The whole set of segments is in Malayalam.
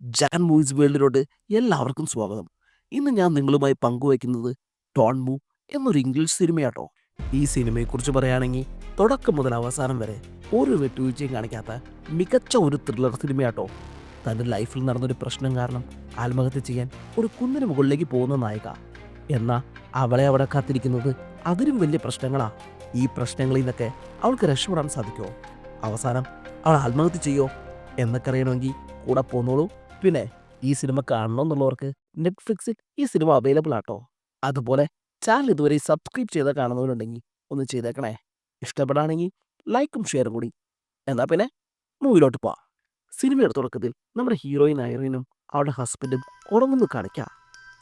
ജഗൻ മൂവീസ് വേൾഡിലോട്ട് എല്ലാവർക്കും സ്വാഗതം. ഇന്ന് ഞാൻ നിങ്ങളുമായി പങ്കുവയ്ക്കുന്നത് ടോൺ മൂ എന്നൊരു ഇംഗ്ലീഷ് സിനിമയാട്ടോ. ഈ സിനിമയെക്കുറിച്ച് പറയുകയാണെങ്കിൽ തുടക്കം മുതൽ അവസാനം വരെ ഒരു വെട്ടുവീഴ്ചയും കാണിക്കാത്ത മികച്ച ഒരു ത്രില്ലർ സിനിമയാട്ടോ. തന്റെ ലൈഫിൽ നടന്നൊരു പ്രശ്നം കാരണം ആത്മഹത്യ ചെയ്യാൻ ഒരു കുന്നിന് മുകളിലേക്ക് പോകുന്ന നായിക. എന്നാൽ അവളെ അവിടെ കാത്തിരിക്കുന്നത് അതിലും വലിയ പ്രശ്നങ്ങളാണ് ഈ പ്രശ്നങ്ങളിൽ നിന്നൊക്കെ അവൾക്ക് രക്ഷപ്പെടാൻ സാധിക്കുമോ അവസാനം അവൾ ആത്മഹത്യ ചെയ്യോ? എന്നൊക്കെ അറിയണമെങ്കിൽ കൂടെ പോന്നോളൂ. പിന്നെ ഈ സിനിമ കാണണമെന്നുള്ളവർക്ക് നെറ്റ്ഫ്ലിക്സിൽ ഈ സിനിമ അവൈലബിൾ ആട്ടോ. അതുപോലെ ചാനൽ ഇതുവരെ സബ്സ്ക്രൈബ് ചെയ്ത് കാണുന്നവരുണ്ടെങ്കിൽ ഒന്ന് ചെയ്തേക്കണേ. ഇഷ്ടപ്പെടുകയാണെങ്കിൽ ലൈക്കും ഷെയറും കൂടി. എന്നാൽ പിന്നെ മൂവിലോട്ട് പോവാം. സിനിമയുടെ തുടക്കത്തിൽ നമ്മുടെ ഹീറോയിൻ ഹീറോയിനും അവളുടെ ഹസ്ബൻഡും ഉറങ്ങുന്നു കാണിക്കാം.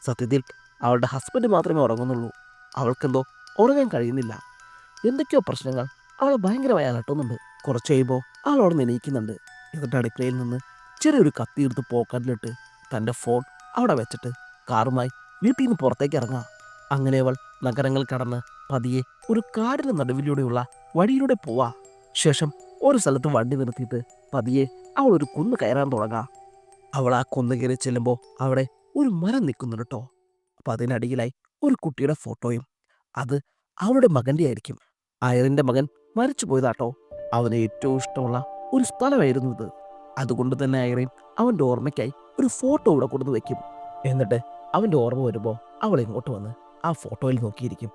സത്യത്തിൽ അവളുടെ ഹസ്ബൻഡ് മാത്രമേ ഉറങ്ങുന്നുള്ളൂ. അവൾക്കെന്തോ ഉറങ്ങാൻ കഴിയുന്നില്ല. എന്തൊക്കെയോ പ്രശ്നങ്ങൾ അവളെ ഭയങ്കരമായി അലട്ടുന്നുണ്ട്. കുറച്ച് കഴിയുമ്പോൾ അവൾ അവിടെ നിന്ന് എണീക്കുന്നുണ്ട്. എന്നിട്ട് അടുക്കളയിൽ നിന്ന് ചെറിയൊരു കത്തി എടുത്ത് പോക്കറ്റിലിട്ട് തന്റെ ഫോൺ അവിടെ വെച്ചിട്ട് കാറുമായി വീട്ടിൽ നിന്ന് പുറത്തേക്ക് ഇറങ്ങാം അങ്ങനെ അവൾ നഗരങ്ങൾ കടന്ന് പതിയെ ഒരു കാടിന് നടുവിലൂടെയുള്ള വഴിയിലൂടെ പോവാ ശേഷം ഒരു സ്ഥലത്ത് വണ്ടി നിർത്തിയിട്ട് പതിയെ അവൾ ഒരു കുന്ന് കയറാൻ തുടങ്ങാം അവൾ ആ കുന്ന് കയറി ചെല്ലുമ്പോൾ അവിടെ ഒരു മരം നിൽക്കുന്നുണ്ട് കേട്ടോ. അപ്പം അതിനടിയിലായി ഒരു കുട്ടിയുടെ ഫോട്ടോയും. അത് അവളുടെ മകന്റെ ആയിരിക്കും. അയറിന്റെ മകൻ മരിച്ചു പോയതാട്ടോ അവന് ഏറ്റവും ഇഷ്ടമുള്ള ഒരു സ്ഥലമായിരുന്നു ഇത്. അതുകൊണ്ട് തന്നെ ഐറിൻ അവന്റെ ഓർമ്മയ്ക്കായി ഒരു ഫോട്ടോ ഇവിടെ കൊടുത്ത് വെക്കും. എന്നിട്ട് അവന്റെ ഓർമ്മ വരുമ്പോൾ അവൾ ഇങ്ങോട്ട് വന്ന് ആ ഫോട്ടോയിൽ നോക്കിയിരിക്കും.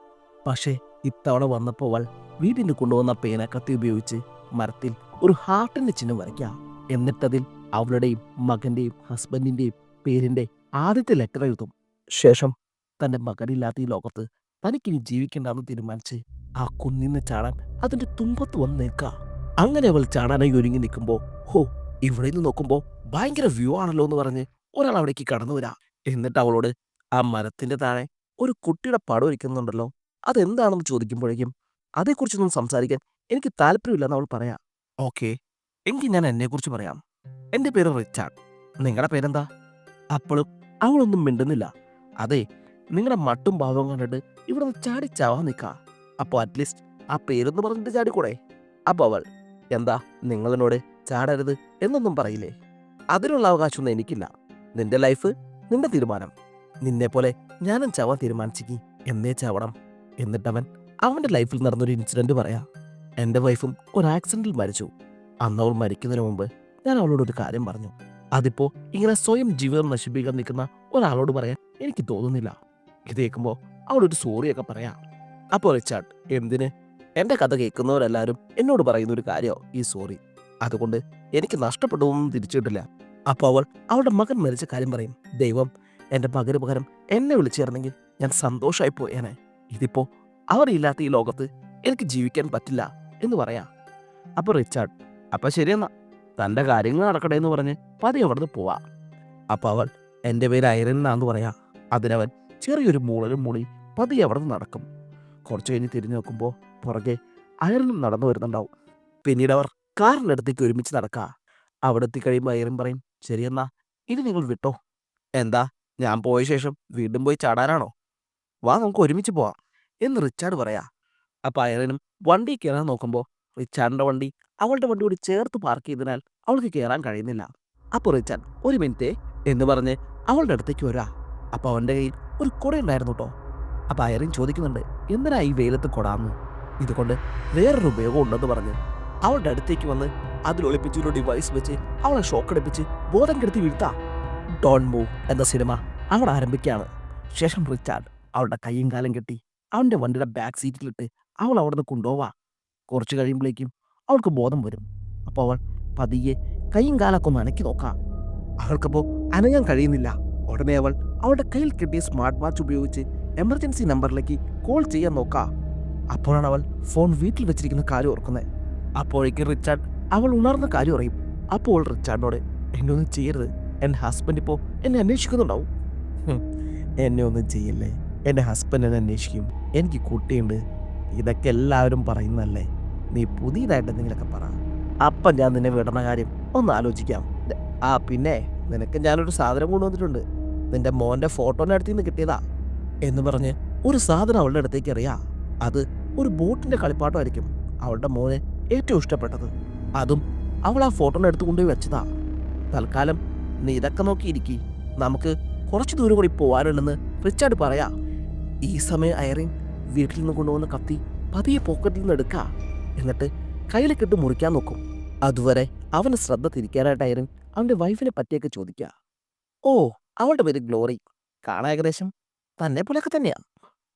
പക്ഷേ ഇത്തവണ വന്നപ്പോൾ അവൾ വീടിന് കൊണ്ടുവന്ന പേന കത്തി ഉപയോഗിച്ച് മരത്തിൽ ഒരു ഹാർട്ടിന്റെ ചിഹ്നം വരയ്ക്കാം എന്നിട്ടതിൽ അവളുടെയും മകന്റെയും ഹസ്ബൻഡിന്റെയും പേരിന്റെ ആദ്യത്തെ ലെറ്റർ എഴുതും. ശേഷം തന്റെ മകനില്ലാത്ത ഈ ലോകത്ത് തനിക്കിനി ജീവിക്കേണ്ടെന്ന് തീരുമാനിച്ച് ആ കുന്നിന്ന് ചാടാൻ അതിന്റെ തുമ്പത്ത് വന്ന് നിൽക്കുക. അങ്ങനെ അവൾ ചാടാനായി ഒരുങ്ങി നിൽക്കുമ്പോൾ ഹോ ഇവിടെ നിന്ന് നോക്കുമ്പോൾ ഭയങ്കര വ്യൂ ആണല്ലോ എന്ന് പറഞ്ഞ് ഒരാൾ അവിടേക്ക് കടന്നു വരാം. എന്നിട്ട് അവളോട് ആ മരത്തിന്റെ താഴെ ഒരു കുട്ടിയുടെ പടം ഇരിക്കുന്നുണ്ടല്ലോ അതെന്താണെന്ന് ചോദിക്കുമ്പോഴേക്കും അതേക്കുറിച്ചൊന്നും സംസാരിക്കാൻ എനിക്ക് താല്പര്യമില്ലെന്ന് അവൾ പറയാം. ഓക്കെ എങ്കിൽ ഞാൻ എന്നെക്കുറിച്ച് പറയാം. എന്റെ പേര് റിച്ചാർഡ്. നിങ്ങളുടെ പേരെന്താ? അപ്പോഴും അവളൊന്നും മിണ്ടുന്നില്ല. അതെ നിങ്ങളുടെ മട്ടും ഭാവവും കണ്ടിട്ട് ഇവിടെ നിന്ന് ചാടി ചാവാൻ നിൽക്കുക അപ്പോൾ അറ്റ്ലീസ്റ്റ് ആ പേരൊന്ന് പറഞ്ഞിട്ട് ചാടിക്കൂടെ? അപ്പോൾ അവൾ എന്താ നിങ്ങളെന്നോട് ചാടരുത് എന്നൊന്നും പറയില്ലേ? അതിനുള്ള അവകാശമൊന്നും എനിക്കില്ല. നിന്റെ ലൈഫ് നിന്റെ തീരുമാനം. നിന്നെ പോലെ ഞാനും ചാവാൻ തീരുമാനിച്ചിക്കി എന്നേ ചാവണം. എന്നിട്ടവൻ അവന്റെ ലൈഫിൽ നടന്നൊരു ഇൻസിഡന്റ് പറയാം. എന്റെ വൈഫും ഒരു ആക്സിഡന്റിൽ മരിച്ചു. അന്ന് അവൾ മരിക്കുന്നതിന് മുമ്പ് ഞാൻ അവളോട് ഒരു കാര്യം പറഞ്ഞു. അതിപ്പോ ഇങ്ങനെ സ്വയം ജീവിതം നശിപ്പിക്കാൻ നിൽക്കുന്ന ഒരാളോട് പറയാൻ എനിക്ക് തോന്നുന്നില്ല. ഇത് കേൾക്കുമ്പോൾ അവളൊരു സോറിയൊക്കെ പറയാം. അപ്പോൾ റിച്ചാർഡ് എന്തിന്? എന്റെ കഥ കേൾക്കുന്നവരെല്ലാവരും എന്നോട് പറയുന്ന ഒരു കാര്യമോ ഈ സോറി? അതുകൊണ്ട് എനിക്ക് നഷ്ടപ്പെട്ടതൊന്നും തിരിച്ചിട്ടില്ല. അപ്പോൾ അവൾ അവളുടെ മകൻ മരിച്ച കാര്യം പറയും ദൈവം എന്റെ മകന് പകരം എന്നെ വിളിച്ചേർന്നെങ്കിൽ ഞാൻ സന്തോഷമായി പോയേനെ. ഇതിപ്പോൾ അവരില്ലാത്ത ഈ ലോകത്ത് എനിക്ക് ജീവിക്കാൻ പറ്റില്ല എന്ന് പറയാം. അപ്പോൾ റിച്ചാർഡ് അപ്പം ശരിയെന്നാ തന്റെ കാര്യങ്ങൾ നടക്കട്ടെ എന്ന് പറഞ്ഞ് പതിയെ അവിടുന്ന് പോവാ. അപ്പോൾ അവൾ എന്റെ പേര് പറയാം പറയാ. അതിനവൻ ചെറിയൊരു മൂളലും മൂളി പതിയെ അവിടുന്ന് നടക്കും. കുറച്ച് കഴിഞ്ഞ് തിരിഞ്ഞു നോക്കുമ്പോൾ പുറകെ അയറിനും നടന്നു വരുന്നുണ്ടാവും. പിന്നീട് അവർ കാറിന്റെ അടുത്തേക്ക് ഒരുമിച്ച് നടക്കുക അവിടെ എത്തിക്കഴിയുമ്പോൾ ഐറിൻ പറയും ശരിയെന്നാ ഇനി നിങ്ങൾ വിട്ടോ. എന്താ ഞാൻ പോയ ശേഷം വീണ്ടും പോയി ചാടാനാണോ? വാ നമുക്ക് ഒരുമിച്ച് പോവാം. എന്ന് റിച്ചാർഡ് പറയാ. അപ്പോൾ അയറിനും വണ്ടി കയറാൻ നോക്കുമ്പോൾ റിച്ചാർഡിന്റെ വണ്ടി അവളുടെ വണ്ടിയോട് ചേർത്ത് പാർക്ക് ചെയ്തതിനാൽ അവൾക്ക് കയറാൻ കഴിയുന്നില്ല. അപ്പോൾ റിച്ചാർഡ് ഒരു മിനിറ്റ് എന്ന് പറഞ്ഞ് അവളുടെ അടുത്തേക്ക് വരാ. അപ്പോൾ അവന്റെ കയ്യിൽ ഒരു കുട ഉണ്ടായിരുന്നു കേട്ടോ അപ്പോൾ അയറിൻ ചോദിക്കുന്നുണ്ട് എന്തിനാ ഈ വെയിലത്ത് കൊടാന്ന്? ഇതുകൊണ്ട് വേറൊരു ഉപയോഗം ഉണ്ടെന്ന് പറഞ്ഞ് അവളുടെ അടുത്തേക്ക് വന്ന് അതിൽ ഒളിപ്പിച്ചൊരു ഡിവൈസ് വെച്ച് അവളെ ഷോക്ക് അടിപ്പിച്ച് ബോധം കെടുത്തി വീഴ്ത്താ. ഡോൺ മൂവ് എന്ന സിനിമ അവിടെ ആരംഭിക്കുകയാണ്. ശേഷം റിച്ചാർഡ് അവളുടെ കൈയും കാലം കെട്ടി അവന്റെ വണ്ടിയുടെ ബാക്ക് സീറ്റിലിട്ട് അവൾ അവിടുന്ന് കൊണ്ടുപോവാ. കുറച്ച് കഴിയുമ്പോഴേക്കും അവൾക്ക് ബോധം വരും. അപ്പോൾ അവൾ പതിയെ കൈയും കാലൊക്കെ ഒന്ന് അനക്കി നോക്കാം. അവൾക്കപ്പോൾ അനങ്ങാൻ കഴിയുന്നില്ല. ഉടനെ അവൾ അവളുടെ കയ്യിൽ കിട്ടിയ സ്മാർട്ട് വാച്ച് ഉപയോഗിച്ച് എമർജൻസി നമ്പറിലേക്ക് കോൾ ചെയ്യാൻ നോക്കാം. അപ്പോഴാണ് അവൾ ഫോൺ വീട്ടിൽ വെച്ചിരിക്കുന്ന കാര്യം ഓർക്കുന്നത്. അപ്പോഴേക്കും റിച്ചാർഡ് അവൾ ഉണർന്ന കാര്യം അറിയും. അപ്പോൾ റിച്ചാർഡിനോട് എന്നെ ഒന്നും ചെയ്യരുത്. എന്റെ ഹസ്ബൻഡ് ഇപ്പോൾ എന്നെ അന്വേഷിക്കുന്നുണ്ടാവും. എന്നെ ഒന്നും ചെയ്യല്ലേ? എന്റെ ഹസ്ബൻഡ് എന്നെ അന്വേഷിക്കും. എനിക്ക് കുട്ടിയുണ്ട്. ഇതൊക്കെ എല്ലാവരും പറയുന്നല്ലേ നീ പുതിയതായിട്ട് എന്തെങ്കിലുമൊക്കെ പറ. അപ്പം ഞാൻ നിന്നെ വിടണ കാര്യം ഒന്ന് ആലോചിക്കാം. ആ പിന്നെ നിനക്ക് ഞാനൊരു സാധനം കൊണ്ടുവന്നിട്ടുണ്ട്. നിന്റെ മോന്റെ ഫോട്ടോന്റെ അടുത്ത് നിന്ന് കിട്ടിയതാ. എന്ന് പറഞ്ഞ് ഒരു സാധനം അവളുടെ അടുത്തേക്ക് അറിയാം അത് ഒരു ബോട്ടിന്റെ കളിപ്പാട്ടമായിരിക്കും. അവളുടെ മോനെ ഏറ്റവും ഇഷ്ടപ്പെട്ടത്. അതും അവൾ ആ ഫോട്ടോ അടുത്ത് കൊണ്ടുപോയി വെച്ചതാ. തൽക്കാലം നീ ഇതൊക്കെ നോക്കിയിരിക്കി. നമുക്ക് കുറച്ച് ദൂരം കൂടി പോവാനുണ്ടെന്ന് റിച്ചാർഡ് പറയാ. ഈ സമയം ഐറിൻ വീട്ടിൽ നിന്ന് കൊണ്ടുവന്ന കത്തി പതിയെ പോക്കറ്റിൽ നിന്ന് എടുക്കുക എന്നിട്ട് കയ്യിൽ കെട്ട് മുറിക്കാൻ നോക്കും. അതുവരെ അവന് ശ്രദ്ധ തിരിക്കാനായിട്ട് ഐറിൻ അവന്റെ വൈഫിനെ പറ്റിയൊക്കെ ചോദിക്കുക ഓ അവളുടെ പേര് ഗ്ലോറി. കാണാൻ ഏകദേശം തന്നെ പോലെയൊക്കെ തന്നെയാ.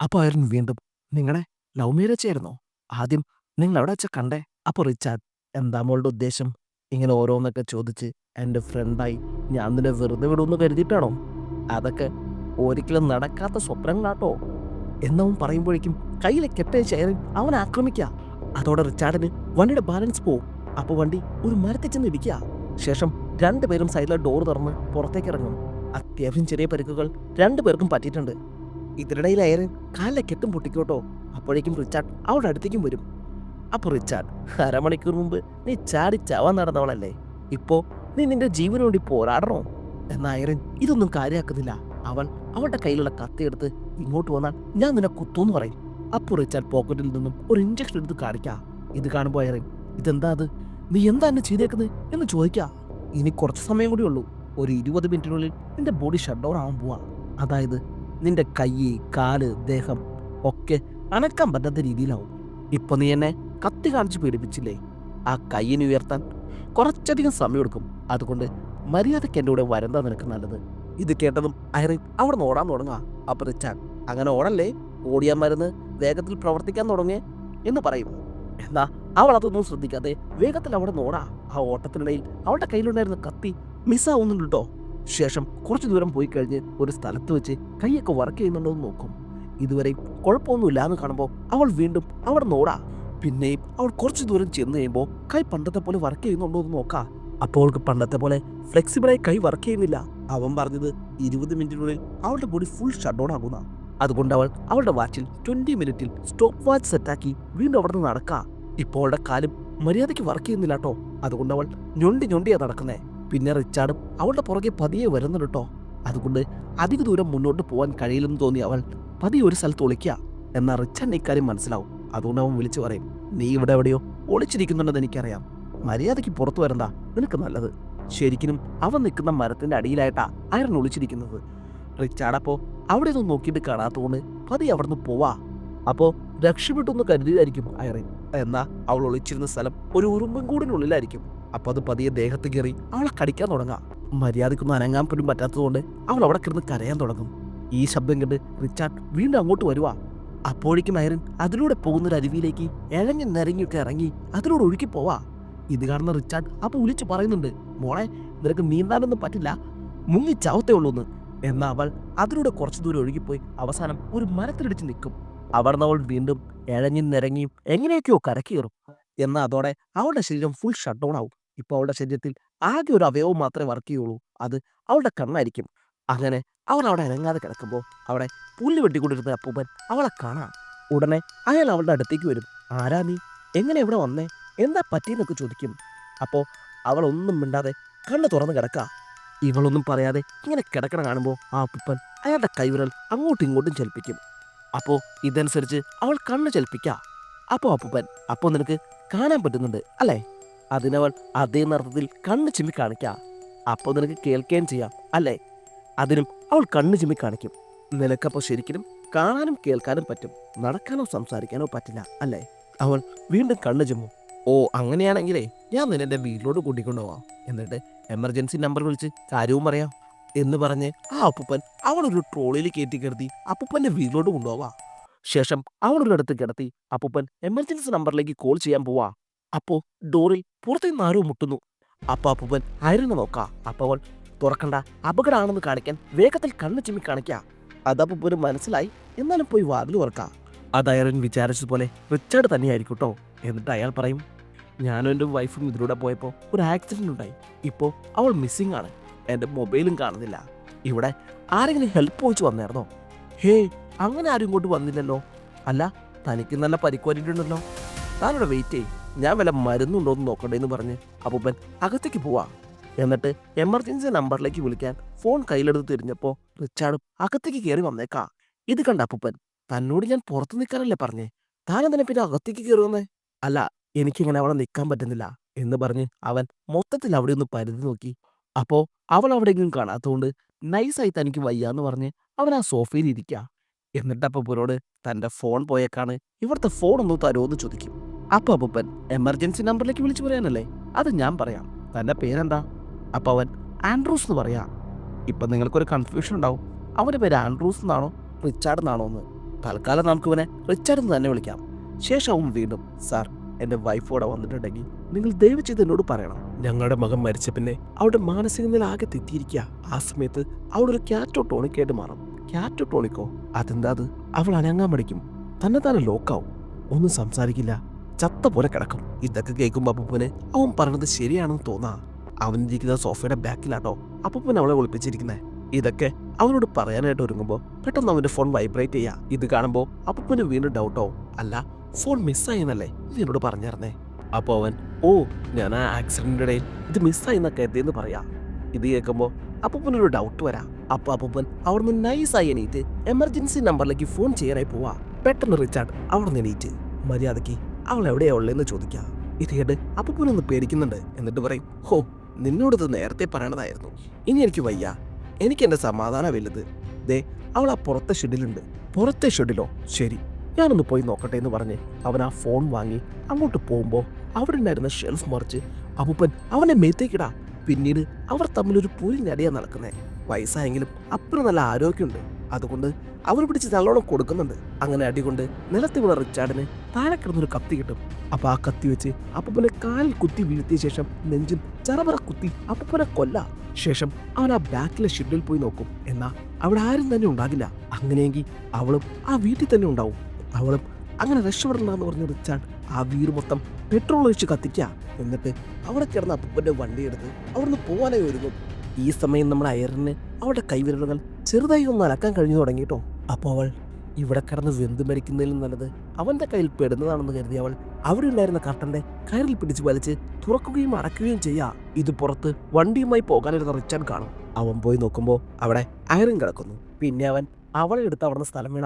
അപ്പോൾ അയറിൻ വീണ്ടും നിങ്ങളെ ലവ് മാരേജ് ആയിരുന്നോ? ആദ്യം നിങ്ങൾ എവിടെ വെച്ചാ കണ്ടേ? അപ്പോൾ റിച്ചാർഡ് എന്താ മോളുടെ ഉദ്ദേശം? ഇങ്ങനെ ഓരോന്നൊക്കെ ചോദിച്ച് എന്റെ ഫ്രണ്ടായി ഞാൻ നിന്നെ വെറുതെ വിടുമെന്ന് കരുതിയിട്ടാണോ? അതൊക്കെ ഒരിക്കലും നടക്കാത്ത സ്വപ്നങ്ങളാട്ടോ. എന്നവൻ പറയുമ്പോഴേക്കും കയ്യിലെ കെട്ടയച്ച ഐറിൻ അവൻ ആക്രമിക്കുക അതോടെ റിച്ചാർഡിന് വണ്ടിയുടെ ബാലൻസ് പോവും. അപ്പോൾ വണ്ടി ഒരു മരത്തിൽ ചെന്ന് ഇടിക്കുക ശേഷം രണ്ടുപേരും സൈഡിലെ ഡോർ തുറന്ന് പുറത്തേക്ക് ഇറങ്ങും. അത്യാവശ്യം ചെറിയ പരിക്കുകൾ രണ്ടുപേർക്കും പറ്റിയിട്ടുണ്ട്. ഇതിനിടയിൽ അയറിൻ കാലിലെ കെട്ടും പൊട്ടിക്കോട്ടോ. അപ്പോഴേക്കും റിച്ചാർഡ് അവളുടെ അടുത്തേക്കും വരും. അപ്പോൾ റിച്ചാർഡ് അരമണിക്കൂർ മുമ്പ് നീ ചാടി ചാവാൻ നടന്നവളല്ലേ? ഇപ്പോ നീ നിന്റെ ജീവന് വേണ്ടി പോരാടണോ? എന്ന ഇതൊന്നും കാര്യമാക്കുന്നില്ല അവൻ അവളുടെ കയ്യിലുള്ള കത്തിയെടുത്ത് ഇങ്ങോട്ട് വന്നാൽ ഞാൻ നിന്നെ കുത്തൂന്ന് പറയും. അപ്പോൾ റിച്ചാർഡ് പോക്കറ്റിൽ നിന്നും ഒരു ഇഞ്ചക്ഷൻ എടുത്ത് കാണിക്കാം. ഇത് കാണുമ്പോൾ ഐറിൻ ഇതെന്താ അത്? നീ എന്താ എന്നെ ചെയ്തേക്കുന്നത് എന്ന് ചോദിക്കാം. ഇനി കുറച്ച് സമയം കൂടി ഉള്ളൂ. ഒരു ഇരുപത് മിനിറ്റിനുള്ളിൽ നിന്റെ ബോഡി ഷട്ട് ഡൗൺ ആവാൻ പോവാ. അതായത് നിന്റെ കൈ കാൽ ദേഹം ഒക്കെ അനക്കാൻ പറ്റാത്ത രീതിയിലാവും. ഇപ്പൊ നീ എന്നെ കത്തി കാണിച്ച് പീഡിപ്പിച്ചില്ലേ? ആ കയ്യിന് ഉയർത്താൻ കുറച്ചധികം സമയമെടുക്കും. അതുകൊണ്ട് മര്യാദയ്ക്ക് എന്റെ കൂടെ വരന്താ നിനക്ക് നല്ലത്. ഇത് കേട്ടതും ഐറിൻ അവിടെ നിന്ന് ഓടാൻ തുടങ്ങുക അപ്പൊ റിച്ചാർഡ് അങ്ങനെ ഓടല്ലേ? ഓടിയാൻ മരുന്ന് വേഗത്തിൽ പ്രവർത്തിക്കാൻ തുടങ്ങേ എന്ന് പറയും. എന്നാ അവൾ അതൊന്നും ശ്രദ്ധിക്കാതെ വേഗത്തിൽ അവിടെ നിന്ന് ഓടാ. ആ ഓട്ടത്തിനിടയിൽ അവളുടെ കയ്യിലുണ്ടായിരുന്ന കത്തി മിസ്സാവുന്നുണ്ട്? ശേഷം കുറച്ചു ദൂരം പോയി കഴിഞ്ഞ് ഒരു സ്ഥലത്ത് വെച്ച് കൈയൊക്കെ വർക്ക് ചെയ്യുന്നുണ്ടോ എന്ന് നോക്കും. ഇതുവരെ കുഴപ്പമൊന്നുമില്ല എന്ന് കാണുമ്പോൾ അവൾ വീണ്ടും അവിടെ നിന്ന് ഓടാ. പിന്നെയും അവൾ കുറച്ചു ദൂരം ചെന്ന് കഴിയുമ്പോൾ കൈ പണ്ടത്തെ പോലെ വർക്ക് ചെയ്യുന്നുണ്ടോ എന്ന് നോക്കാം. അപ്പോൾ അവൾക്ക് പണ്ടത്തെ പോലെ ഫ്ലെക്സിബിളായി കൈ വർക്ക് ചെയ്യുന്നില്ല. അവൻ പറഞ്ഞത് ഇരുപത് മിനിറ്റിനുള്ളിൽ അവളുടെ ബോഡി ഫുൾ ഷട്ട് ഡൗൺ ആകുന്ന. അതുകൊണ്ട് അവൾ അവളുടെ വാച്ചിൽ ട്വന്റി മിനിറ്റിൽ സ്റ്റോപ്പ് വാച്ച് സെറ്റാക്കി വീണ്ടും അവിടെ നിന്ന് നടക്കുക ഇപ്പോൾ അവളുടെ കാലും മര്യാദയ്ക്ക് വർക്ക് ചെയ്യുന്നില്ല കേട്ടോ അതുകൊണ്ട് അവൾ ഞൊണ്ടി ഞൊണ്ടിയാ നടക്കുന്നേ. പിന്നെ റിച്ചാർഡും അവളുടെ പുറകെ പതിയെ വരുന്നുണ്ട് കേട്ടോ അതുകൊണ്ട് അധിക ദൂരം മുന്നോട്ട് പോകാൻ കഴിയില്ലെന്ന് തോന്നി അവൾ പതിയെ ഒരു സ്ഥലത്ത് ഒളിക്കുക എന്നാൽ റിച്ചാർഡിന് ഇക്കാര്യം മനസ്സിലാവും. അതുകൊണ്ട് അവൻ വിളിച്ചു പറയും നീ ഇവിടെ എവിടെയോ ഒളിച്ചിരിക്കുന്നുണ്ടെന്ന് എനിക്കറിയാം. മര്യാദയ്ക്ക് പുറത്തു വരണ്ട നിനക്ക് നല്ലത്. ശരിക്കും അവൻ നിൽക്കുന്ന മരത്തിന്റെ അടിയിലായിട്ടാ അയറൻ ഒളിച്ചിരിക്കുന്നത്. റിച്ചാർഡ് അപ്പോ അവിടെ ഒന്നും നോക്കിയിട്ട് കാണാത്തതുകൊണ്ട് പതി അവിടുന്ന് പോവാ. അപ്പോ രക്ഷപ്പെട്ടൊന്ന് കരുതിയതായിരിക്കും അയറിൻ. എന്നാ അവൾ ഒളിച്ചിരുന്ന സ്ഥലം ഒരു ഉറുമ്പും കൂടിനുള്ളിലായിരിക്കും അപ്പൊ അത് പതിയെ ദേഹത്ത് കയറി അവളെ കടിക്കാൻ തുടങ്ങാം. മര്യാദക്കൊന്നും അനങ്ങാൻ പോലും പറ്റാത്തതുകൊണ്ട് അവൾ അവിടെ കിടന്ന് കരയാൻ തുടങ്ങും. ഈ ശബ്ദം കണ്ട് റിച്ചാർഡ് വീണ്ടും അങ്ങോട്ട് വരുവാ. അപ്പോഴേക്കും അയറിൻ അതിലൂടെ പോകുന്നൊരു അരുവിയിലേക്ക് ഇഴഞ്ഞു നിരങ്ങിയൊക്കെ ഇറങ്ങി അതിലൂടെ ഒഴുക്കി പോവാ. ഇത് കാണുന്ന റിച്ചാർഡ് അപ്പോൾ വിളിച്ച് പറയുന്നുണ്ട് മോളെ നിനക്ക് നീന്താനൊന്നും പറ്റില്ല. മുങ്ങി ചാവത്തേ ഉള്ളൂന്ന്. എന്നാൽ അവൾ അതിലൂടെ കുറച്ചു ദൂരം ഒഴുകിപ്പോയി അവസാനം ഒരു മരത്തിലിടിച്ച് നിൽക്കും. അവിടുന്ന് അവൾ വീണ്ടും ഇഴഞ്ഞും നിരങ്ങിയും എങ്ങനെയൊക്കെയോ കരക്കേറും എന്നാൽ അതോടെ അവളുടെ ശരീരം ഫുൾ ഷട്ട് ഡൗൺ ആവും. ഇപ്പോൾ അവളുടെ ശരീരത്തിൽ ആകെ ഒരു അവയവം മാത്രമേ വർക്ക് ചെയ്യുള്ളൂ. അത് അവളുടെ കണ്ണായിരിക്കും. അങ്ങനെ അവൾ അവിടെ ഇറങ്ങാതെ കിടക്കുമ്പോൾ അവിടെ പുല്ല് വെട്ടിക്കൊണ്ടിരുന്ന അപ്പൂപ്പൻ അവളെ കാണാം. ഉടനെ അയാൾ അവളുടെ അടുത്തേക്ക് വരും. ആരാ നീ? എങ്ങനെ ഇവിടെ വന്നേ? എന്താ പറ്റിയെന്നൊക്കെ ചോദിക്കും. അപ്പോൾ അവളൊന്നും മിണ്ടാതെ കണ്ണ് തുറന്ന് കിടക്ക. ഇവളൊന്നും പറയാതെ ഇങ്ങനെ കിടക്കണ കാണുമ്പോൾ ആ അപ്പൂപ്പൻ അയാളുടെ കൈവിരൽ അങ്ങോട്ടും ഇങ്ങോട്ടും ചലിപ്പിക്കും. അപ്പോൾ ഇതനുസരിച്ച് അവൾ കണ്ണ് ചലിപ്പിക്ക. അപ്പോൾ അപ്പൂപ്പൻ അപ്പോൾ നിനക്ക് കാണാൻ പറ്റുന്നുണ്ട് അല്ലേ? അതിനവൾ അതേ നർത്തത്തിൽ കണ്ണ് ചിമ്മി കാണിക്ക അപ്പോൾ നിനക്ക് കേൾക്കുകയും ചെയ്യാം അല്ലേ? അതിനും അവൾ കണ്ണു ചിമ്മി കാണിക്കും. നിനക്കപ്പോൾ ശരിക്കും കാണാനും കേൾക്കാനും പറ്റും. നടക്കാനോ സംസാരിക്കാനോ പറ്റില്ല അല്ലേ? അവൾ വീണ്ടും കണ്ണു ചിമ്മും. ഓ അങ്ങനെയാണെങ്കിലേ ഞാൻ നിന്നെ എന്റെ വീട്ടിലോട്ട് കൂട്ടിക്കൊണ്ടുപോവാം എന്നിട്ട് എമർജൻസി നമ്പർ വിളിച്ച് കാര്യവും പറയാം എന്ന് പറഞ്ഞ് ആ അപ്പൂപ്പൻ അവളൊരു ട്രോളിയിൽ കയറ്റി കിടത്തി അപ്പൂപ്പന്റെ വീട്ടിലോട്ട് കൊണ്ടുപോവാ. ശേഷം അവളൊരു അടുത്ത് കിടത്തി അപ്പൂപ്പൻ എമർജൻസി നമ്പറിലേക്ക് കോൾ ചെയ്യാൻ പോവാ. അപ്പോ ഡോറിൽ പുറത്തുനിന്ന് ആരോ മുട്ടുന്നു. അപ്പൊ അപ്പൂപ്പൻ ആയിരുന്നു നോക്കാം. അപ്പോൾ തുറക്കണ്ട. അപകടമാണെന്ന് കാണിക്കാൻ വേഗത്തിൽ കണ്ണു ചിമ്മി കാണിക്ക. അതപ്പൂപ്പന് മനസ്സിലായി. എന്നാലും പോയി വാതിൽ തുറക്കാം. അത് അയറിൻ വിചാരിച്ചതുപോലെ റിച്ചാർഡ് തന്നെയായിരിക്കും കേട്ടോ എന്നിട്ട് അയാൾ പറയും ഞാനും എന്റെ വൈഫും ഇതിലൂടെ പോയപ്പോൾ ഒരു ആക്സിഡന്റ് ഉണ്ടായി. ഇപ്പോൾ അവൾ മിസ്സിംഗ് ആണ്. എന്റെ മൊബൈലും കാണുന്നില്ല. ഇവിടെ ആരെങ്കിലും ഹെൽപ്പ് ചോദിച്ചു വന്നായിരുന്നോ? ഹേ അങ്ങനെ ആരും ഇങ്ങോട്ട് വന്നില്ലല്ലോ. അല്ല തനിക്ക് നല്ല പരിക്കുവരിട്ടുണ്ടല്ലോ താനിവിടെ വെയിറ്റ് ചെയ്യും. ഞാൻ വല്ല മരുന്നുണ്ടോ എന്ന് നോക്കണ്ടേ എന്ന് പറഞ്ഞ് അപ്പൂപ്പൻ അകത്തേക്ക് പോവാ. എന്നിട്ട് എമർജൻസി നമ്പറിലേക്ക് വിളിക്കാൻ ഫോൺ കയ്യിലെടുത്ത് തിരിഞ്ഞപ്പോൾ റിച്ചാർഡും അകത്തേക്ക് കയറി വന്നേക്കാ. ഇത് കണ്ട അപ്പൂപ്പൻ തന്നോട് ഞാൻ പുറത്തു നിൽക്കാനല്ലേ പറഞ്ഞേ? താൻ എന്തിനെ പിന്നെ അകത്തേക്ക് കയറി വന്നേ അല്ല എനിക്കിങ്ങനെ അവളെ നിൽക്കാൻ പറ്റുന്നില്ല എന്ന് പറഞ്ഞ് അവൻ മൊത്തത്തിൽ അവിടെ ഒന്ന് പരിധി നോക്കി. അപ്പോൾ അവൾ അവിടെയെങ്കിലും കാണാത്തതുകൊണ്ട് നൈസായി തനിക്ക് വയ്യാന്ന് പറഞ്ഞ് അവൻ ആ സോഫയിൽ ഇരിക്കുക എന്നിട്ട് അപ്പൂപ്പനോട് തന്റെ ഫോൺ പോയേക്കാണ് ഇവിടുത്തെ ഫോൺ ഒന്ന് തരുമോ ചോദിക്കും. അപ്പോൾ അപ്പൂപ്പൻ എമർജൻസി നമ്പറിലേക്ക് വിളിച്ചു പറയാനല്ലേ? അത് ഞാൻ പറയാം. തന്റെ പേരെന്താ? അപ്പോൾ അവൻ ആൻഡ്രൂസ് എന്ന് പറയാം. ഇപ്പം നിങ്ങൾക്കൊരു കൺഫ്യൂഷൻ ഉണ്ടാവും. അവന്റെ പേര് ആൻഡ്രൂസ് എന്നാണോ? റിച്ചാർഡ് എന്നാണോ എന്ന്. തൽക്കാലം നമുക്ക് ഇവനെ റിച്ചാർഡ് എന്ന് തന്നെ വിളിക്കാം. ശേഷം അവൻ വീണ്ടും സാർ എന്റെ വൈഫോടെ വന്നിട്ടുണ്ടെങ്കിൽ നിങ്ങൾ ദയവ് ചെയ്ത് എന്നോട് പറയണം. ഞങ്ങളുടെ മകൻ മരിച്ച പിന്നെ അവളുടെ മാനസിക നില ആകെ തെറ്റിയിരിക്കുക. ആ സമയത്ത് അവിടെ ഒരു ക്യാറ്റോ ടോണിക്കായിട്ട് മാറും. ക്യാറ്റോ ടോണിക്കോ അതെന്താ അത്? അവൾ അനങ്ങാൻ മടിക്കും. തന്നെ തന്നെ ലോക്കാവും. ഒന്നും സംസാരിക്കില്ല. ചത്ത പോലെ കിടക്കും. ഇതൊക്കെ കേൾക്കുമ്പോൾ അപ്പൂപ്പന് അവൻ പറഞ്ഞത് ശരിയാണെന്ന് തോന്നാ. അവൻ ഇരിക്കുന്ന സോഫയുടെ ബാക്കിലാട്ടോ അപ്പൂപ്പൻ അവളെ ഒളിപ്പിച്ചിരിക്കുന്നത് ഇതൊക്കെ അവനോട് പറയാനായിട്ട് ഒരുങ്ങുമ്പോൾ പെട്ടെന്ന് അവന്റെ ഫോൺ വൈബ്രേറ്റ് ചെയ്യാ. ഇത് കാണുമ്പോൾ അപ്പൂപ്പന് വീണ്ടും ഡൗട്ടോ അല്ല ഫോൺ മിസ്സായെന്നല്ലേ ഇത് എന്നോട് പറഞ്ഞിരുന്നേ അപ്പോൾ അവൻ ഓ ഞാൻ ആ ആക്സിഡന്റിന്റെ ഇടയിൽ ഇത് മിസ്സായിന്ന കരുതിയെന്ന് പറയാ. ഇത് കേൾക്കുമ്പോൾ അപ്പൂപ്പനൊരു ഡൗട്ട് വരാം. അപ്പോൾ അപ്പൂപ്പൻ അവിടുന്ന് നൈസായി എണീറ്റ് എമർജൻസി നമ്പറിലേക്ക് ഫോൺ ചെയ്യാനായി പോവാ. പെട്ടെന്ന് റിച്ചാർഡ് അവിടുന്ന് എണീറ്റ് മര്യാദയ്ക്ക് അവൾ എവിടെയാ ഉള്ളതെന്ന് ചോദിക്കാം. ഇത് കേട്ട് അപ്പൂപ്പനൊന്ന് പേടിക്കുന്നുണ്ട്. എന്നിട്ട് പറയും ഹോ നിന്നോട് ഇത് നേരത്തെ പറയണതായിരുന്നു. ഇനി എനിക്ക് വയ്യ. എനിക്ക് എന്റെ സമാധാനം വലുത് ദേ അവൾ ആ പുറത്തെ ഷെഡിലുണ്ട്. പുറത്തെ ഷെഡിലോ? ശരി. ഞാനൊന്ന് പോയി നോക്കട്ടെ എന്ന് പറഞ്ഞ് അവൻ ആ ഫോൺ വാങ്ങി അങ്ങോട്ട് പോകുമ്പോൾ അവിടെ ഉണ്ടായിരുന്ന ഷെൽഫ് മറിച്ച് അപ്പൂപ്പൻ അവനെ മേത്തേക്കിടാ പിന്നീട് അവർ തമ്മിലൊരു പുലിനടിയാണ് നടക്കുന്നത് വയസ്സായെങ്കിലും അപ്പുറം നല്ല ആരോഗ്യമുണ്ട്. അതുകൊണ്ട് അവർ പിടിച്ച് നല്ലോണം കൊടുക്കുന്നുണ്ട്. അങ്ങനെ അടികൊണ്ട് നിലത്ത് വീണ റിച്ചാർഡിന് താഴെ കിടന്നൊരു കത്തി കിട്ടും. അപ്പൊ ആ കത്തി വെച്ച് അപ്പൂപ്പനെ കാലിൽ കുത്തി വീഴ്ത്തിയ ശേഷം നെഞ്ചിൽ ചറപറ കുത്തി അപ്പൂപ്പനെ കൊല്ല. ശേഷം അവൻ ആ ബാക്കിലെ ഷെഡിൽ പോയി നോക്കും. എന്നാ അവിടെ ആരും തന്നെ ഉണ്ടാകില്ല. അങ്ങനെയെങ്കിൽ അവളും ആ വീട്ടിൽ തന്നെ ഉണ്ടാവും. അവളും അങ്ങനെ രക്ഷപ്പെടണമെന്ന് പറഞ്ഞ റിച്ചാർഡ് ആ വീട് മൊത്തം പെട്രോൾ ഒഴിച്ച് കത്തിക്കുക എന്നിട്ട് അവിടെ കിടന്ന അപ്പന്റെ വണ്ടിയെടുത്ത് അവിടുന്ന് പോകാനായി ഒരുങ്ങും. ഈ സമയം നമ്മുടെ അയറിന് അവളുടെ കൈവിരലുകൾ ചെറുതായി ഒന്ന് അലക്കാൻ കഴിഞ്ഞു തുടങ്ങിയിട്ടോ. അപ്പോൾ അവൾ ഇവിടെ കിടന്ന് വെന്ത് മരിക്കുന്നതിലും നല്ലത് അവന്റെ കയ്യിൽ പെടുന്നതാണെന്ന് കരുതി അവൾ അവിടെ ഉണ്ടായിരുന്ന കർട്ടന്റെ കയറിൽ പിടിച്ച് വലിച്ച് തുറക്കുകയും അടക്കുകയും ചെയ്യാ. ഇത് പുറത്ത് വണ്ടിയുമായി പോകാനിരുന്ന റിച്ചാൻ കാണും. അവൻ പോയി നോക്കുമ്പോൾ അവിടെ അയറിൻ കിടക്കുന്നു. പിന്നെ അവൻ അവളെ എടുത്ത് അവിടുന്ന് സ്ഥലം വീണ.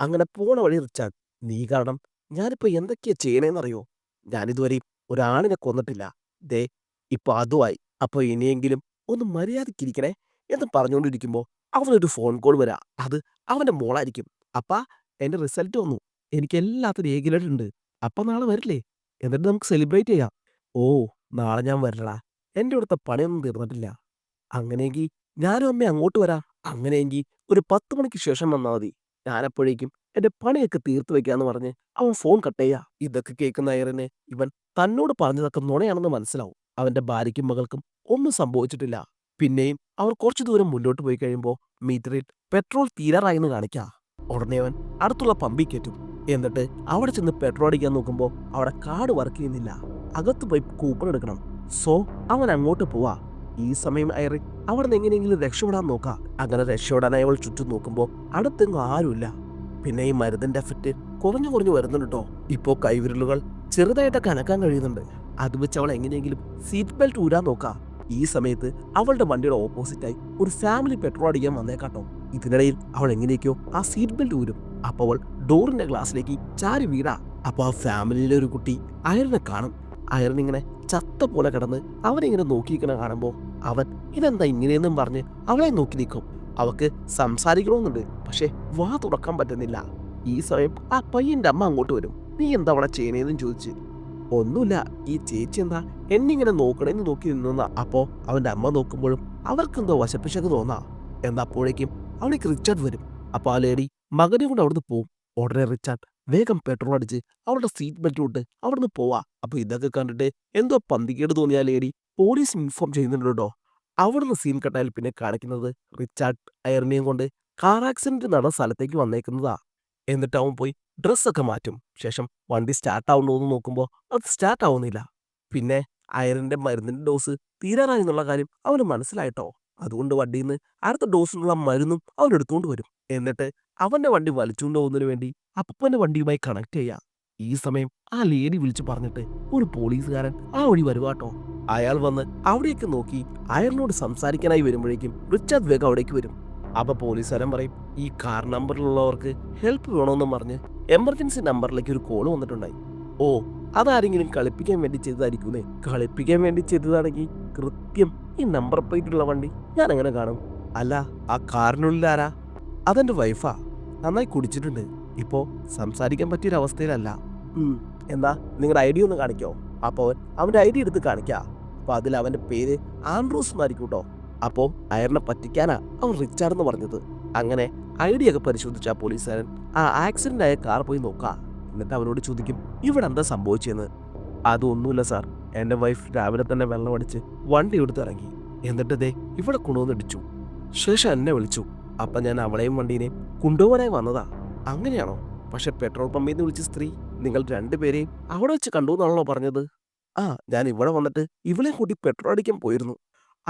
അങ്ങനെ പോണ വഴി റിച്ചാൻ നീ കാരണം ഞാനിപ്പോൾ എന്തൊക്കെയാ ചെയ്യണേന്നറിയോ? ഞാനിതുവരെയും ഒരാണിനെ കൊന്നിട്ടില്ല. ദേ ഇപ്പൊ അതുമായി അപ്പോൾ ഇനിയെങ്കിലും ഒന്ന് മര്യാദക്കിരിക്കണേ എന്ന് പറഞ്ഞുകൊണ്ടിരിക്കുമ്പോൾ അവനൊരു ഫോൺ കോൾ വരാ. അത് അവന്റെ മോളായിരിക്കും. അപ്പാ എന്റെ റിസൾട്ട് വന്നു. എനിക്ക് എല്ലാത്തിനും ഏകിലേറ്റ് ഉണ്ട്. അപ്പം നാളെ വരില്ലേ? എന്നിട്ട് നമുക്ക് സെലിബ്രേറ്റ് ചെയ്യാം. ഓ നാളെ ഞാൻ വരടാ എന്റെ അടുത്ത പണിയൊന്നും തീർന്നിട്ടില്ല. അങ്ങനെയെങ്കിൽ ഞാനും അമ്മ അങ്ങോട്ട് വരാം. അങ്ങനെയെങ്കിൽ ഒരു പത്ത് മണിക്ക് ശേഷം വന്നാൽ മതി. ഞാനപ്പോഴേക്കും എന്റെ പണിയൊക്കെ തീർത്തു വെക്കാന്ന് പറഞ്ഞ് അവൻ ഫോൺ കട്ട് ചെയ്യാ. ഇതൊക്കെ കേൾക്കുന്ന അയറിന് ഇവൻ തന്നോട് പറഞ്ഞതൊക്കെ നുണയാണെന്ന് മനസ്സിലാവും. അവന്റെ ഭാര്യയ്ക്കും മകൾക്കും ഒന്നും സംഭവിച്ചിട്ടില്ല. പിന്നെയും അവർ കുറച്ചു ദൂരം മുന്നോട്ട് പോയി കഴിയുമ്പോൾ മീറ്ററിൽ പെട്രോൾ തീരാറായെന്ന് കാണിക്കാം. ഉടനെ അവൻ അടുത്തുള്ള പമ്പിൽ കയറ്റും. എന്നിട്ട് അവിടെ ചെന്ന് പെട്രോൾ അടിക്കാൻ നോക്കുമ്പോൾ അവിടെ കാർഡ് വർക്ക് ചെയ്യുന്നില്ല. അകത്ത് പോയി കൂപ്പൺ എടുക്കണം. സോ അവൻ അങ്ങോട്ട് പോവാ. ഈ സമയം അയറി അവിടെ നിന്ന് എങ്ങനെയെങ്കിലും രക്ഷപ്പെടാൻ നോക്കാം. അങ്ങനെ രക്ഷപ്പെടാനായി അവൾ ചുറ്റും നോക്കുമ്പോൾ അടുത്തെങ്ങും ആരുമില്ല. പിന്നെ ഈ മരുന്നിന്റെ എഫക്റ്റ് കുറഞ്ഞു കുറഞ്ഞു വരുന്നുണ്ട് ഇപ്പോൾ കൈവിരലുകൾ ചെറുതായിട്ടൊക്കെ കനക്കാൻ കഴിയുന്നുണ്ട്. അത് വെച്ച് അവൾ എങ്ങനെയെങ്കിലും സീറ്റ് ബെൽറ്റ് ഊരാൻ നോക്കാം. ഈ സമയത്ത് അവളുടെ വണ്ടിയുടെ ഓപ്പോസിറ്റായി ഒരു ഫാമിലി പെട്രോൾ അടിക്കാൻ വന്നേക്കാട്ടോ. ഇതിനിടയിൽ അവൾ എങ്ങനെയൊക്കെയോ ആ സീറ്റ് ബെൽറ്റ് ഊരും. അപ്പോൾ അവൾ ഡോറിന്റെ ഗ്ലാസ്സിലേക്ക് ചാരി വീടാ അപ്പോൾ ആ ഫാമിലിയിലെ ഒരു കുട്ടി അയറിനെ കാണും. അയറിൻ ഇങ്ങനെ ചത്ത പോലെ കിടന്ന് അവനിങ്ങനെ നോക്കിയിരിക്കണ കാണുമ്പോൾ അവൻ ഇതെന്താ ഇങ്ങനെയെന്നും പറഞ്ഞ് അവളെ നോക്കി നിൽക്കും. അവക്ക് സംസാരിക്കണമെന്നുണ്ട് പക്ഷേ വാ തുറക്കാൻ പറ്റുന്നില്ല. ഈ സമയം ആ പയ്യന്റെ അമ്മ അങ്ങോട്ട് വരും. നീ എന്താ അവളെ ചെയ്യണേന്നും ചോദിച്ച് ഒന്നുമില്ല. ഈ ചേച്ചി എന്താ എന്നിങ്ങനെ നോക്കണേന്ന് നോക്കി നിന്നാ അപ്പോ അവന്റെ അമ്മ നോക്കുമ്പോഴും അവർക്കെന്തോ വശപ്പിശക്ക് തോന്നാ. എന്നാ അപ്പോഴേക്കും അവളേക്ക് റിച്ചാർഡ് വരും. അപ്പോൾ ആ ലേഡി മകനെ കൊണ്ട് അവിടുന്ന് പോവും. ഉടനെ റിച്ചാർഡ് വേഗം പെട്രോൾ അടിച്ച് അവളുടെ സീറ്റ് ബെൽറ്റ് ഇട്ട് അവിടുന്ന് പോവാ. അപ്പൊ ഇതൊക്കെ കണ്ടിട്ട് എന്തോ പന്തികേട് തോന്നിയ ലേഡി പോലീസ് ഇൻഫോം ചെയ്യുന്നുണ്ടോ അവിടുന്ന് സീൻ കട്ടായാൽ പിന്നെ കാണിക്കുന്നത് റിച്ചാർഡ് അയർണിയും കൊണ്ട് കാർ ആക്സിഡന്റ് നടന്ന സ്ഥലത്തേക്ക് വന്നേക്കുന്നതാ. എന്നിട്ട് അവൻ പോയി ഡ്രസ്സൊക്കെ മാറ്റും. ശേഷം വണ്ടി സ്റ്റാർട്ട് ആവുന്നോന്ന് നോക്കുമ്പോൾ അത് സ്റ്റാർട്ട് ആവുന്നില്ല പിന്നെ അയറിന്റെ മരുന്നിന്റെ ഡോസ് തീരാറായി എന്നുള്ള കാര്യം അവന് മനസ്സിലായിട്ടോ? അതുകൊണ്ട് വണ്ടിയിൽ നിന്ന് അടുത്ത ഡോസിനുള്ള മരുന്നും അവൻ എടുത്തുകൊണ്ട് വരും. എന്നിട്ട് അവന്റെ വണ്ടി വലിച്ചുകൊണ്ട് പോകുന്നതിന് വേണ്ടി അപ്പന്റെ വണ്ടിയുമായി കണക്ട് ചെയ്യാം. ഈ സമയം ആ ലേഡി വിളിച്ചു പറഞ്ഞിട്ട് ഒരു പോലീസുകാരൻ ആ വഴി വരുവാട്ടോ അയാൾ വന്ന് അവിടേക്ക് നോക്കി അയാളിനോട് സംസാരിക്കാനായി വരുമ്പോഴേക്കും റിച്ചാർഡ് വേഗം അവിടേക്ക് വരും. അപ്പൊ പോലീസുകാരൻ പറയും ഈ കാർ നമ്പറിലുള്ളവർക്ക് ഹെൽപ്പ് വേണമെന്ന് പറഞ്ഞ് എമർജൻസി നമ്പറിലേക്ക് ഒരു കോൾ വന്നിട്ടുണ്ടായി. ഓ അതാരെങ്കിലും കളിപ്പിക്കാൻ വേണ്ടി ചെയ്തതായിരിക്കുന്നേ. കളിപ്പിക്കാൻ വേണ്ടി ചെയ്തതാണെങ്കിൽ കൃത്യം ഈ നമ്പർ പ്ലേറ്റുള്ള വണ്ടി ഞാൻ എങ്ങനെ കാണും. അല്ല ആ കാറിനുള്ളിൽ ആരാ? അതെന്റെ വൈഫാ നന്നായി കുടിച്ചിട്ടുണ്ട്. ഇപ്പോ സംസാരിക്കാൻ പറ്റിയൊരു അവസ്ഥയിലല്ല. എന്നാ നിങ്ങളുടെ ഐ ഡി ഒന്ന് കാണിക്കോ? അപ്പോൾ അവന്റെ ഐ ഡി എടുത്ത് കാണിക്കാം. അപ്പൊ അതിൽ അവന്റെ പേര് ആൻഡ്രൂസ് എന്നായിരിക്കും കേട്ടോ അപ്പോൾ അയറിനെ പറ്റിക്കാനാ അവൻ റിച്ചാർഡ് എന്ന് പറഞ്ഞത്. അങ്ങനെ ഐ ഡി ഒക്കെ പരിശോധിച്ച പോലീസുകാരൻ ആ ആക്സിഡന്റ് ആയ കാർ പോയി നോക്കാം. എന്നിട്ട് അവനോട് ചോദിക്കും ഇവിടെ എന്താ സംഭവിച്ചെന്ന്? അതൊന്നുമില്ല സാർ എന്റെ വൈഫ് രാവിലെ തന്നെ വെള്ളം അടിച്ച് വണ്ടി എടുത്ത് ഇറങ്ങി. എന്നിട്ട് ദേ ഇവിടെ കൊണ്ടുവന്ന് ഇടിച്ചു. ശേഷം എന്നെ വിളിച്ചു. അപ്പം ഞാൻ അവളെയും വണ്ടീനെയും കൊണ്ടുപോകാനായി വന്നതാ. അങ്ങനെയാണോ? പക്ഷെ പെട്രോൾ പമ്പിൽ നിന്ന് വിളിച്ച സ്ത്രീ നിങ്ങൾ രണ്ടുപേരെയും അവിടെ വെച്ച് കണ്ടു എന്നാണല്ലോ പറഞ്ഞത്. ആ ഞാൻ ഇവിടെ വന്നിട്ട് ഇവളെ കൂട്ടി പെട്രോൾ അടിക്കാൻ പോയിരുന്നു.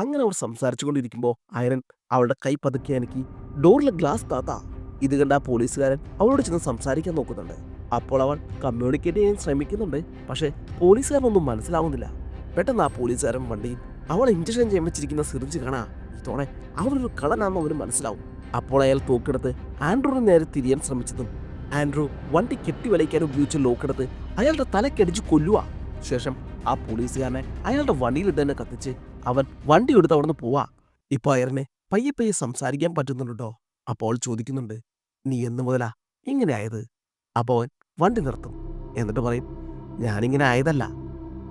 അങ്ങനെ അവർ സംസാരിച്ചുകൊണ്ടിരിക്കുമ്പോൾ അയരൻ അവളുടെ കൈ പതുക്കെ അനക്കി ഡോറിലെ ഗ്ലാസ് താത്ത. ഇത് കണ്ട ആ പോലീസുകാരൻ അവളോട് ചെന്ന് സംസാരിക്കാൻ നോക്കുന്നുണ്ട്. അപ്പോൾ അവൻ കമ്മ്യൂണിക്കേറ്റ് ചെയ്യാൻ ശ്രമിക്കുന്നുണ്ട് പക്ഷേ പോലീസുകാരനൊന്നും മനസ്സിലാവുന്നില്ല. പെട്ടെന്ന് ആ പോലീസുകാരൻ വണ്ടിയിൽ അവൾ ഇഞ്ചക്ഷൻ ചെയ്യാൻ വെച്ചിരിക്കുന്ന സിറിഞ്ച് കാണാ ഇതോടെ അവളൊരു കള്ളനാണെന്ന് അവന് മനസ്സിലാവും. അപ്പോൾ അയാൾ തോക്കെടുത്ത് ആൻഡ്രൂവിന് നേരെ തിരിയാൻ ശ്രമിച്ചതും ആൻഡ്രൂ വണ്ടി കെട്ടി വലയ്ക്കാൻ ഉപയോഗിച്ച ലോക്കെടുത്ത് അയാളുടെ തലക്കടിച്ച് കൊല്ലുക ശേഷം ആ പോലീസുകാരനെ അയാളുടെ വണ്ടിയിലിട്ട് തന്നെ കത്തിച്ച് അവൻ വണ്ടി എടുത്ത് അവിടുന്ന് പോവാ. ഇപ്പൊ അയറിനെ പയ്യെ പയ്യെ സംസാരിക്കാൻ പറ്റുന്നുണ്ടോ? അപ്പോൾ ചോദിക്കുന്നുണ്ട് നീ എന്ന് മുതലാ ഇങ്ങനെ ആയത്? അപ്പോൾ അവൻ വണ്ടി നിർത്തും. എന്നിട്ട് പറയും ഞാനിങ്ങനെ ആയതല്ല.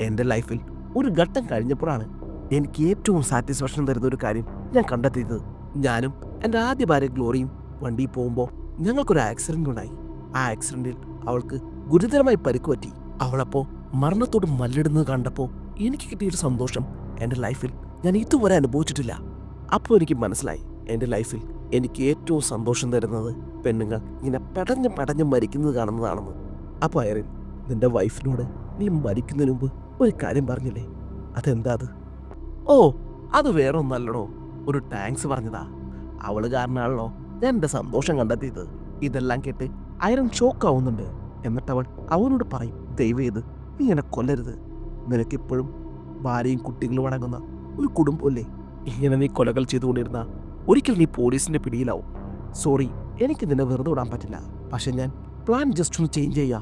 എന്റെ ലൈഫിൽ ഒരു ഘട്ടം കഴിഞ്ഞപ്പോഴാണ് എനിക്ക് ഏറ്റവും സാറ്റിസ്ഫാക്ഷൻ തരുന്ന ഒരു കാര്യം ഞാൻ കണ്ടെത്തിയത്. ഞാനും എന്റെ ആദ്യ ഭാര്യ ഗ്ലോറിയും വണ്ടിയിൽ പോകുമ്പോൾ ഞങ്ങൾക്കൊരു ആക്സിഡന്റ് ഉണ്ടായി. ആ ആക്സിഡന്റിൽ അവൾക്ക് ഗുരുതരമായി പരിക്ക് പറ്റി. അവളപ്പോൾ മരണത്തോട് മല്ലിടുന്നത് കണ്ടപ്പോൾ എനിക്ക് കിട്ടിയൊരു സന്തോഷം എന്റെ ലൈഫിൽ ഞാൻ ഇതുവരെ അനുഭവിച്ചിട്ടില്ല. അപ്പോൾ എനിക്ക് മനസ്സിലായി എന്റെ ലൈഫിൽ എനിക്ക് ഏറ്റവും സന്തോഷം തരുന്നത് പെണ്ണുങ്ങൾ ഇങ്ങനെ പടഞ്ഞ് പടഞ്ഞ് മരിക്കുന്നത് കാണുന്നതാണെന്ന്. അപ്പോൾ അയറിൻ നിന്റെ വൈഫിനോട് നീ മരിക്കുന്നതിന് മുമ്പ് ഒരു കാര്യം പറഞ്ഞില്ലേ? അതെന്താ അത്? ഓ അത് വേറെ ഒന്നല്ലടോ ഒരു താങ്ക്സ് പറഞ്ഞതാ. അവൾ കാരണമാണല്ലോ ഞാൻ എന്റെ സന്തോഷം കണ്ടെത്തിയത്. ഇതെല്ലാം കേട്ട് അയരൻ ഷോക്കാവുന്നുണ്ട് എന്നിട്ട് അവൾ അവനോട് പറയും ദൈവം നീ എന്നെ കൊല്ലരുത്. നിനക്കിപ്പോഴും ഭാര്യയും കുട്ടികളും അടങ്ങുന്ന ഒരു കുടുംബമല്ലേ ഇങ്ങനെ നീ കൊലകൾ ചെയ്തുകൊണ്ടിരുന്ന ഒരിക്കൽ നീ പോലീസിന്റെ പിടിയിലാവും. സോറി എനിക്ക് നിന്നെ വെറുതെ വിടാൻ പറ്റില്ല. പക്ഷെ ഞാൻ പ്ലാൻ ജസ്റ്റ് ഒന്ന് ചേഞ്ച് ചെയ്യാ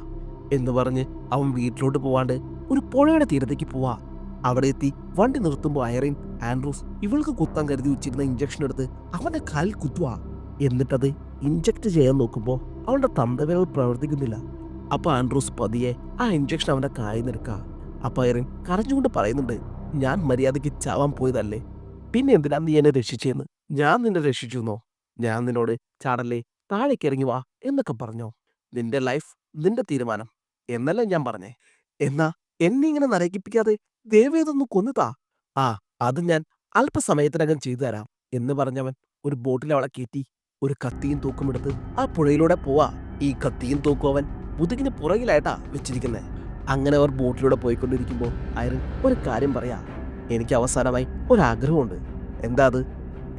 എന്ന് പറഞ്ഞ് അവൻ വീട്ടിലോട്ട് പോവാണ്ട് ഒരു പുഴയുടെ തീരത്തേക്ക് പോവാ. അവിടെ എത്തി വണ്ടി നിർത്തുമ്പോൾ അയറിൻ ആൻഡ്രൂസ് ഇവൾക്ക് കുത്താൻ കരുതി വെച്ചിരുന്ന ഇഞ്ചക്ഷൻ എടുത്ത് അവന്റെ കാലിൽ കുത്തുവാ. എന്നിട്ടത് ഇഞ്ചക്ട് ചെയ്യാൻ നോക്കുമ്പോൾ അവളുടെ തന്തവിരൽ പ്രവർത്തിക്കുന്നില്ല. അപ്പോൾ ആൻഡ്രൂസ് പതിയെ ആ ഇഞ്ചക്ഷൻ അവന്റെ കാലിൽ നിൽക്ക അപ്പൊ അയറിൻ കരഞ്ഞുകൊണ്ട് പറയുന്നുണ്ട് ഞാൻ മര്യാദയ്ക്ക് ചാവാൻ പോയതല്ലേ? പിന്നെ എന്തിനാ നീ എന്നെ രക്ഷിച്ചെന്ന്? ഞാൻ നിന്നെ രക്ഷിച്ചു എന്നോ ഞാൻ നിന്നോട് ചാടല്ലേ താഴേക്ക് ഇറങ്ങി വാ എന്നൊക്കെ പറഞ്ഞോ. നിന്റെ ലൈഫ് നിന്റെ തീരുമാനം എന്നല്ല ഞാൻ പറഞ്ഞേ. എന്നാ എന്നെ ഇങ്ങനെ നരകിപ്പിക്കാതെ ദേവേതൊന്ന് കൊന്നുതാ? ആ അത് ഞാൻ അല്പസമയത്തിനകം ചെയ്തു തരാം എന്ന് പറഞ്ഞവൻ ഒരു ബോട്ടിൽ അവളെ കയറ്റി ഒരു കത്തിയും തൂക്കും എടുത്ത് ആ പുഴയിലൂടെ പോവാ. ഈ കത്തിയും തൂക്കും അവൻ മുതുകിന് പുറകിലായിട്ടാ വെച്ചിരിക്കുന്നത് അങ്ങനെ അവർ ബോട്ടിലൂടെ പോയിക്കൊണ്ടിരിക്കുമ്പോൾ അയറിൻ ഒരു കാര്യം പറയാം. എനിക്ക് അവസാനമായി ഒരാഗ്രഹമുണ്ട്. എന്താ അത്?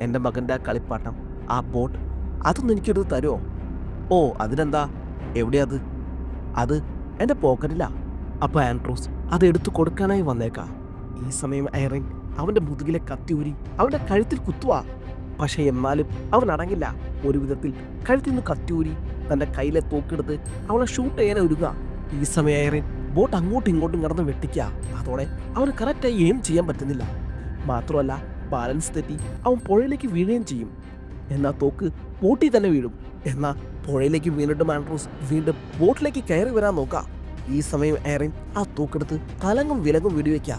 എന്റെ മകന്റെ ആ കളിപ്പാട്ടം ആ ബോട്ട് അതൊന്നും എനിക്കെടുത്ത് തരുമോ ഓ അതിനെന്താ? എവിടെയത് അത് എന്റെ പോക്കറ്റിലാ. അപ്പോൾ ആൻഡ്രൂസ് അത് എടുത്തു കൊടുക്കാനായി വന്നേക്കാ. ഈ സമയം ഐറിൻ അവന്റെ മുതുകിലെ കത്തി ഊരി അവന്റെ കഴുത്തിൽ കുത്തുവാ. പക്ഷേ എന്നാലും അവൻ അടങ്ങില്ല. ഒരു വിധത്തിൽ കഴുത്തിൽ നിന്ന് കത്തി ഊരി തന്റെ കയ്യിലെ തോക്കെടുത്ത് അവളെ ഷൂട്ട് ചെയ്യാൻ ഒരുങ്ങുക. ഈ സമയം ഐറിൻ ബോട്ട് അങ്ങോട്ടും ഇങ്ങോട്ടും കിടന്ന് വെട്ടിക്കുക അതോടെ അവന് കറക്റ്റായി എയിം ചെയ്യാൻ പറ്റുന്നില്ല. മാത്രമല്ല ബാലൻസ് തെറ്റി അവൻ പുഴയിലേക്ക് വീഴുകയും ചെയ്യും. എന്നാൽ തോക്ക് ബോട്ടിൽ തന്നെ വീഴും. എന്നാൽ പുഴയിലേക്ക് വീണിട്ട് ആൻഡ്രൂസ് വീണ്ടും ബോട്ടിലേക്ക് കയറി വരാൻ നോക്കാം. ഈ സമയം എയറിൻ ആ തൂക്കെടുത്ത് കലങ്ങും വിലങ്ങും വെടിവെക്ക.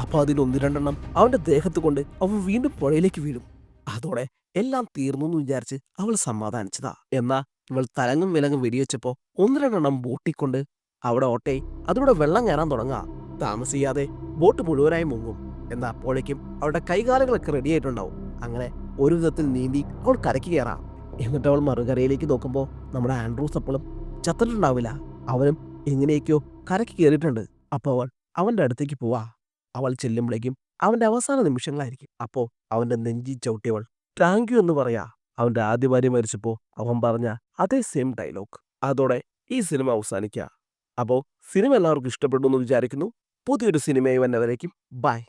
അപ്പൊ അതിൽ ഒന്ന് രണ്ടെണ്ണം അവന്റെ ദേഹത്ത് കൊണ്ട് അവൻ വീണ്ടും പുഴയിലേക്ക് വീഴും. അതോടെ എല്ലാം തീർന്നു എന്ന് വിചാരിച്ച് അവൾ സമാധാനിച്ചതാ. എന്നാ ഇവൾ തലങ്ങും വിലങ്ങും വെടിവെച്ചപ്പോ ഒന്ന് രണ്ടെണ്ണം ബോട്ടിക്കൊണ്ട് അവിടെ ഓട്ടെ അതിലൂടെ വെള്ളം കയറാൻ തുടങ്ങുക താമസിയാതെ ബോട്ട് മുഴുവനായി മുങ്ങും. എന്നാൽ അപ്പോഴേക്കും അവളുടെ കൈകാലുകളൊക്കെ റെഡി ആയിട്ടുണ്ടാവും. അങ്ങനെ ഒരു വിധത്തിൽ നീന്തി അവൾ കരയ്ക്ക് കയറാം. എന്നിട്ട് അവൾ മറുകരയിലേക്ക് നോക്കുമ്പോൾ നമ്മുടെ ആൻഡ്രൂസ് അപ്പോഴും ചത്തിട്ടുണ്ടാവില്ല. അവനും എങ്ങനെയൊക്കെയോ കരയ്ക്ക് കയറിയിട്ടുണ്ട്. അപ്പോൾ അവൾ അവന്റെ അടുത്തേക്ക് പോവാ. അവൾ ചെല്ലുമ്പോഴേക്കും അവന്റെ അവസാന നിമിഷങ്ങളായിരിക്കും. അപ്പോൾ അവന്റെ നെഞ്ചി ചവിട്ടിയവൾ താങ്ക് യു എന്ന് പറയാ. അവന്റെ ആദ്യ ഭാര്യ മരിച്ചപ്പോൾ അവൻ പറഞ്ഞ അതേ സെയിം ഡയലോഗ് അതോടെ ഈ സിനിമ അവസാനിക്കുക അപ്പോൾ സിനിമ എല്ലാവർക്കും ഇഷ്ടപ്പെടുന്നു എന്ന് വിചാരിക്കുന്നു. പുതിയൊരു സിനിമയും വന്നവരേക്കും ബൈ.